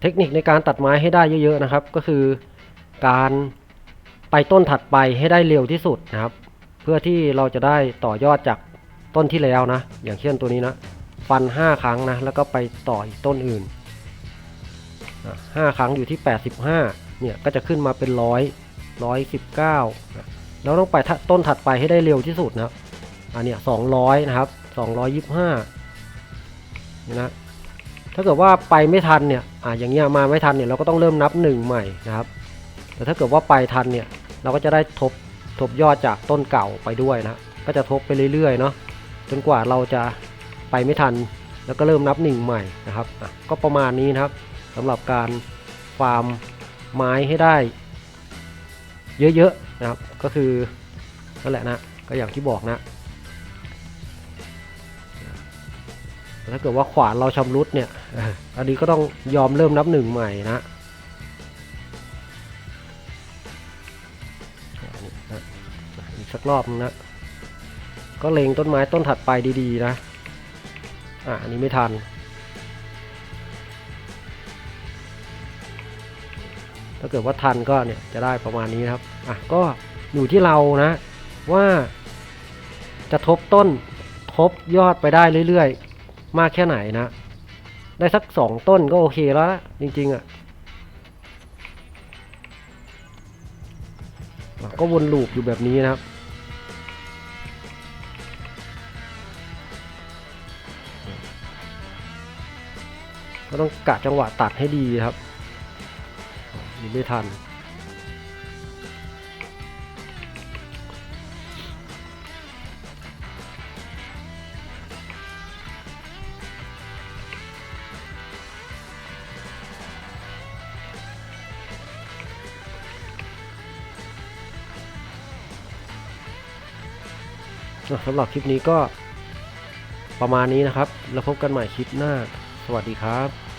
เทคนิคในการตัดไม้ให้ได้เยอะๆนะครับ ก็คือการไปต้นถัดไปให้ได้เร็วที่สุดนะครับ เพื่อที่เราจะได้ต่อยอดจากต้นที่แล้วนะ อย่างเช่นตัวนี้นะฟัน 5 ครั้งนะแล้วก็ไปต่ออีกต้นอื่นอะห้าครั้งอยู่ที่ 85เนี่ยก็จะขึ้นมาเป็นร้อยร้อยสิบเก้าแล้วต้องไปต้นถัดไปให้ได้เร็วที่สุดนะครับอันเนี้ยสองร้อยนะครับสองร้อยยี่ห้านี่นะ ถ้าเกิดว่าไปไม่ทันเนี่ยอ่าอย่างเงี้ยมาไม่ทันเนี่ยเราก็ต้องเริ่มนับหนึ่งใหม่นะครับ แต่ถ้าเกิดว่าไปทันเนี่ยเราก็จะได้ทบทบยอดจากต้นเก่าไปด้วยนะ ก็จะทบไปเรื่อยๆเนาะจนกว่าเราจะไปไม่ทัน แล้วก็เริ่มนับหนึ่งใหม่นะครับก็ประมาณนี้นะครับสำหรับการฟาร์มไม้ให้ได้ เยอะๆนะครับก็คือนั่นแหละนะก็อย่างที่บอกนะถ้าเกิดว่าขวานเราชำรุดเนี่ย อันนี้ก็ต้องยอมเริ่มนับหนึ่งใหม่นะอันนี้นะอีกสักรอบนึงนะ ก็เล็งต้นไม้ต้นถัดไปดีๆ นะ อะอันนี้ไม่ทัน ถ้าเกิดว่าทันก็เนี่ยจะได้ประมาณนี้นะครับ อะก็อยู่ที่เรานะ ว่าจะทบต้นทบยอดไปได้เรื่อยๆ มากแค่ไหนนะ ได้สักสองต้นก็โอเคแล้วนะจริง ๆอะอะก็วนลูปอยู่แบบนี้นะครับ ก็ต้องกะจังหวะตัดให้ดีครับนี่ไม่ทัน สำหรับคลิปนี้ก็ประมาณนี้นะครับ แล้วพบกันใหม่คลิปหน้า สวัสดีครับ